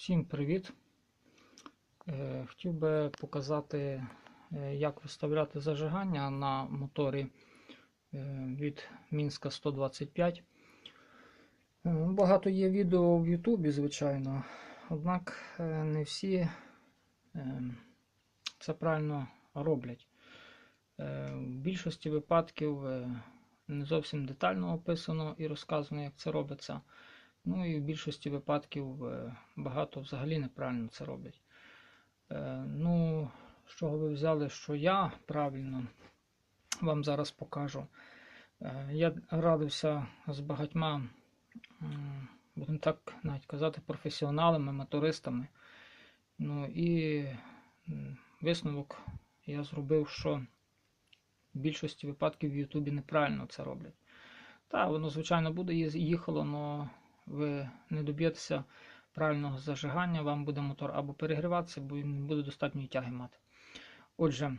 Всім привіт! Е, Хотів би показати, е, як виставляти зажигання на моторі е, від Мінська 125. Е, Багато є відео в Ютубі, звичайно, однак не всі це правильно роблять. В більшості випадків не зовсім детально описано і розказано, як це робиться. Ну і в більшості випадків е, багато взагалі неправильно це роблять. Е, Ну, з чого ви взяли, що я правильно вам зараз покажу. Е, Я радився з багатьма, будемо так навіть казати, професіоналами, мотористами. Ну і висновок я зробив, що в більшості випадків в Ютубі неправильно це роблять. Так, воно, звичайно, буде їхало, але ви не доб'єтеся правильного зажигання, вам буде мотор або перегріватися, або він буде достатньої тяги мати. Отже,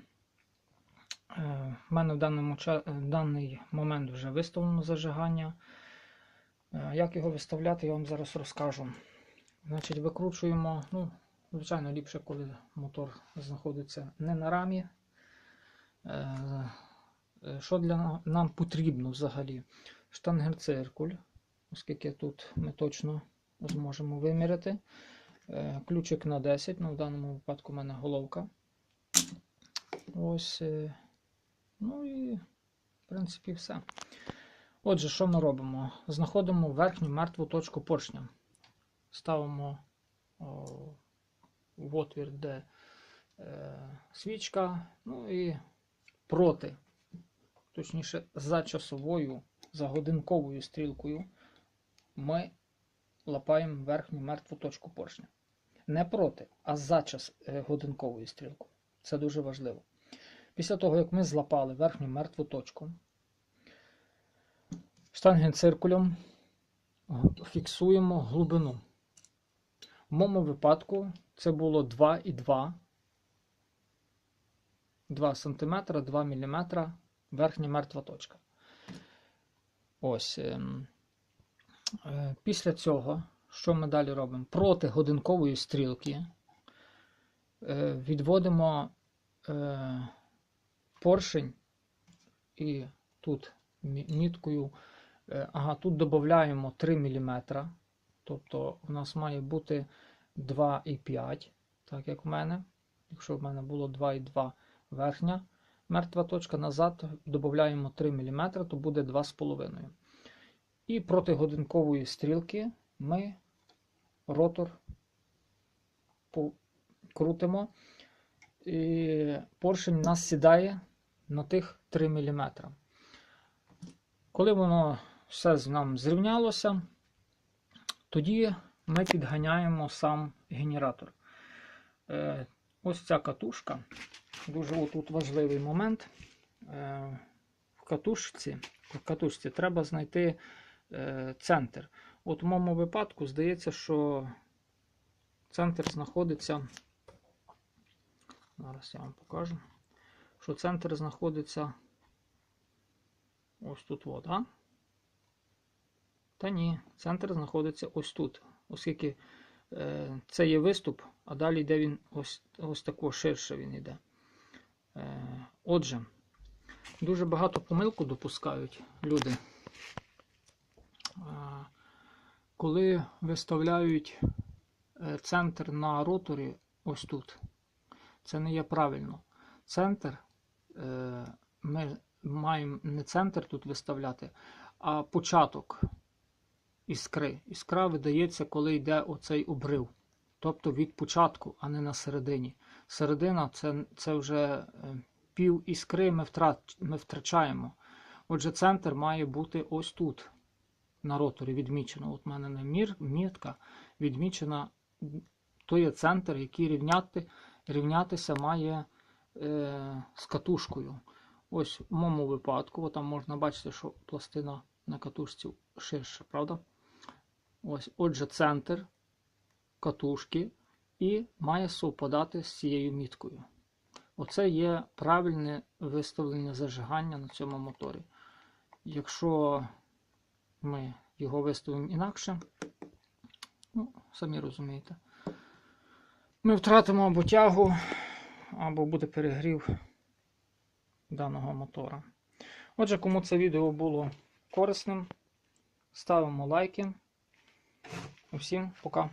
е, в мене в даному, в даний момент вже виставлено зажигання. Е, Як його виставляти, я вам зараз розкажу. Значить, викручуємо, ну, звичайно, ліпше, коли мотор знаходиться не на рамі. Е, е, Що для нам потрібно взагалі? Штангенциркуль, оскільки тут ми точно зможемо виміряти. Е, Ключик на 10, ну в даному випадку в мене головка. Ось. е, Ну і, в принципі, все. Отже, що ми робимо? Знаходимо верхню мертву точку поршня. Ставимо в отвір, де е, свічка, ну і проти, точніше, за часовою, за годинковою стрілкою, ми лапаємо верхню мертву точку поршня. Не проти, а за час е, годинковою стрілкою. Це дуже важливо. Після того, як ми злапали верхню мертву точку, штангенциркулем фіксуємо глибину. В моєму випадку це було 2,2 2 см, 2 мм верхня мертва точка. Ось. Е, Після цього, що ми далі робимо? Проти годинкової стрілки е, відводимо е, поршень і тут мі- міткою, ага, тут додаємо 3 мм. Тобто у нас має бути 2,5, так як в мене. Якщо в мене було 2,2 верхня мертва точка, назад додаємо 3 мм, то буде 2,5. І проти годинкової стрілки ми ротор по- крутимо. І поршень у нас сідає на тих 3 мм. Коли воно все з нам зрівнялося, тоді ми підганяємо сам генератор. Е, Ось ця катушка. Дуже отут важливий момент. Е, В катушці, в катушці треба знайти центр. От в моєму випадку здається, що центр знаходиться. Зараз я вам покажу, що центр знаходиться ось тут. От, а? Та ні, центр знаходиться ось тут, оскільки е, це є виступ, а далі йде він ось, ось тако ширше він йде. Е, отже, дуже багато помилку допускають люди. Коли виставляють е, центр на роторі ось тут, це не є правильно. Центр е, ми маємо не центр тут виставляти, а початок іскри. Іскра видається, коли йде оцей обрив. Тобто від початку, а не на середині. Середина це, це вже е, пів іскри ми, ми втрачаємо. Отже, центр має бути ось тут, на роторі відмічено. От в мене на мір, мітка відмічена. То є центр, який рівняти, рівнятися має е, з катушкою. Ось в моєму випадку, там можна бачити, що пластина на катушці ширша, правда? Ось, отже, центр катушки і має совпадати з цією міткою. Оце є правильне виставлення зажигання на цьому моторі. Якщо ми його виставимо інакше, ну, самі розумієте, ми втратимо або тягу, або буде перегрів даного мотора. Отже, кому це відео було корисним, ставимо лайки. Усім пока.